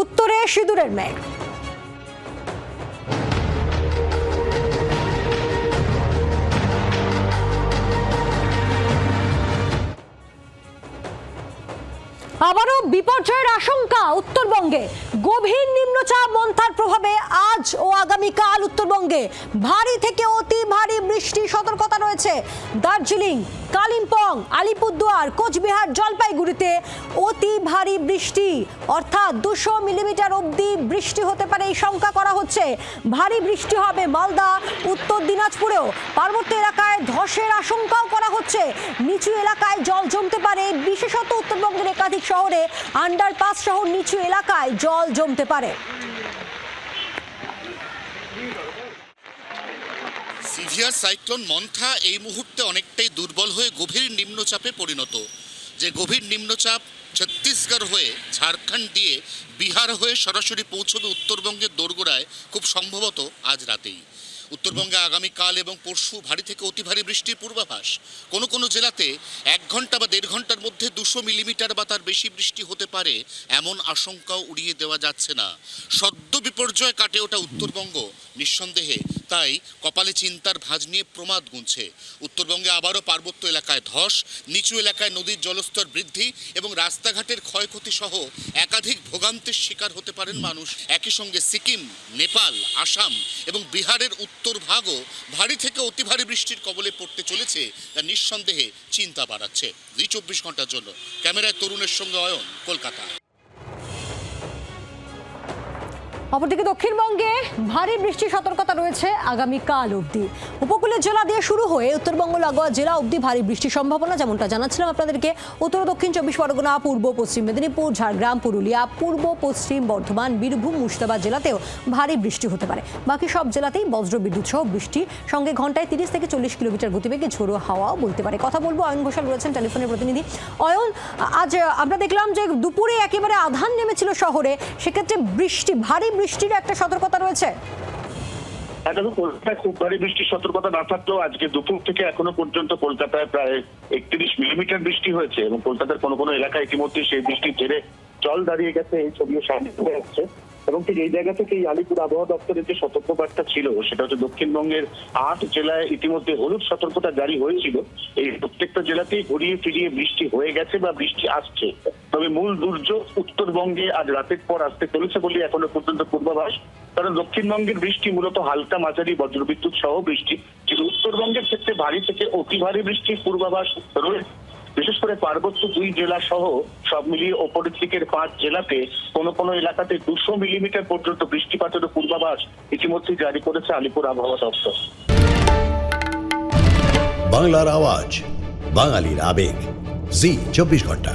উত্তরে সিঁদুরের মেঘ। আবারও বিপর্যয়ের আশঙ্কা উত্তরবঙ্গে। গভীর নিম্নচাপ, মন্থার প্রভাবে আজ ও আগামীকাল উত্তরবঙ্গে ভারী থেকে অতি ভারী বৃষ্টি, সতর্কতা রয়েছে দার্জিলিং, কালিম্পং, আলিপুরদুয়ার, কোচবিহার, জলপাইগুড়িতে অতি ভারী বৃষ্টি। অর্থাৎ দুশো মিলিমিটার অবধি বৃষ্টি হতে পারে এই শঙ্কা করা হচ্ছে। ভারী বৃষ্টি হবে মালদা, উত্তর দিনাজপুরেও। পার্বত্য এলাকায় ধসের আশঙ্কাও করা হচ্ছে। নিচু এলাকায় জল জমতে পারে, বিশেষত উত্তরবঙ্গের একাধিক শহরে। আন্ডারপাস সহ নিচু এলাকায় জল জমতে পারে। সিভিয়ার সাইক্লোন মন্থা এই মুহূর্তে অনেকটাই দুর্বল হয়ে গভীর নিম্নচাপে পরিণত। যে গভীর নিম্নচাপ ছত্তিশগড় হয়ে ঝাড়খণ্ড দিয়ে বিহার হয়ে সরাসরি পৌঁছবে উত্তরবঙ্গের দোরগোড়ায় খুব সম্ভবত আজ রাতেই। উত্তরবঙ্গে আগামীকাল এবং পরশু ভারী থেকে অতি ভারী বৃষ্টির পূর্বাভাস। কোনো কোনো জেলাতে এক ঘণ্টা বা দেড় ঘণ্টার মধ্যে দুশো মিলিমিটার বা তার বেশি বৃষ্টি হতে পারে এমন আশঙ্কাও উড়িয়ে দেওয়া যাচ্ছে না। সদ্য বিপর্যয় কাটে ওঠা উত্তরবঙ্গ। নিঃসন্দেহে তাই কপালে চিন্তার ভাঁজ নিয়ে প্রমাদ গুনছে। উত্তরবঙ্গে আবারও পার্বত্য এলাকায় ধস, নিচু এলাকায় নদীর জলস্তর বৃদ্ধি এবং রাস্তাঘাটের ক্ষয়ক্ষতি সহ একাধিক ভোগান্তের শিকার হতে পারেন মানুষ। একই সঙ্গে সিকিম, নেপাল, আসাম এবং বিহারের উত্তর ভাগও ভারী থেকে অতি ভারী বৃষ্টির কবলে পড়তে চলেছে তা নিঃসন্দেহে চিন্তা বাড়াচ্ছে। দুই চব্বিশ ঘণ্টার জন্য। ক্যামেরায় তরুণের সঙ্গে অয়ন, কলকাতা। অপরদিকে দক্ষিণবঙ্গে ভারী বৃষ্টির সতর্কতা রয়েছে আগামীকাল অবধি। উপকূলের জেলা দিয়ে শুরু হয়ে উত্তরবঙ্গ, লাগোয়া জেলা অবধি ভারী বৃষ্টির সম্ভাবনা যেমনটা জানাচ্ছিলাম আপনাদেরকে। উত্তর দক্ষিণ চব্বিশ পরগনা, পূর্ব, পশ্চিম মেদিনীপুর, ঝাড়গ্রাম, পুরুলিয়া, পূর্ব, পশ্চিম বর্ধমান, বীরভূম, মুর্শিদাবাদ জেলাতেও ভারী বৃষ্টি হতে পারে। বাকি সব জেলাতেই বজ্র বিদ্যুৎ সহ বৃষ্টি। সঙ্গে ঘন্টায় তিরিশ থেকে চল্লিশ কিলোমিটার গতিবেগে ঝোড়ো হাওয়াও বলতে পারে। কথা বলব অয়ন ঘোষাল রয়েছেন টেলিফোনের প্রতিনিধি। অয়ন, আজ আমরা দেখলাম যে দুপুরে একেবারে আধান নেমেছিল শহরে। সেক্ষেত্রে বৃষ্টি, ভারী বৃষ্টির একটা সতর্কতা রয়েছে? হ্যাঁ দেখো, কলকাতায় খুব ভারী বৃষ্টির সতর্কতা না থাকলেও আজকে দুপুর থেকে এখনও পর্যন্ত কলকাতায় প্রায় একত্রিশ মিলিমিটার বৃষ্টি হয়েছে এবং কলকাতার কোনো কোনো এলাকায় ইতিমধ্যে সেই বৃষ্টি ছেড়ে জল দাঁড়িয়ে গেছে, এই ছবিও সামনে আসছে এবং ঠিক এই জায়গা থেকে এই আলিপুর আবহাওয়া দপ্তরের যে সতর্কবার্তা ছিল, সেটা হচ্ছে দক্ষিণবঙ্গের আট জেলায় ইতিমধ্যে হলুদ সতর্কতা জারি হয়েছিল। এই প্রত্যেকটা জেলাতেই ঘুরিয়ে ফিরিয়ে বৃষ্টি হয়ে গেছে বা বৃষ্টি আসছে। তবে মূল দুর্যোগ উত্তরবঙ্গে আজ রাতের পর আসতে চলেছে বলে এখনও পর্যন্ত পূর্বাভাস। কারণ দক্ষিণবঙ্গের বৃষ্টি মূলত হালকা, মাঝারি বজ্রবিদ্যুৎ সহ বৃষ্টি। কিন্তু উত্তরবঙ্গের ক্ষেত্রে ভারী থেকে অতি ভারী বৃষ্টির পূর্বাভাস রয়েছে। বিশেষ করে পার্বত্য দুই জেলা সহ সব মিলিয়ে ওপরের দিকের পাঁচ জেলাতে কোনো কোনো এলাকাতে দুশো মিলিমিটার পর্যন্ত বৃষ্টিপাতের পূর্বাভাস ইতিমধ্যেই জারি করেছে আলিপুর আবহাওয়া দপ্তর। বাংলার আওয়াজ, বাঙালির আবেগ। জি, চব্বিশ ঘণ্টা।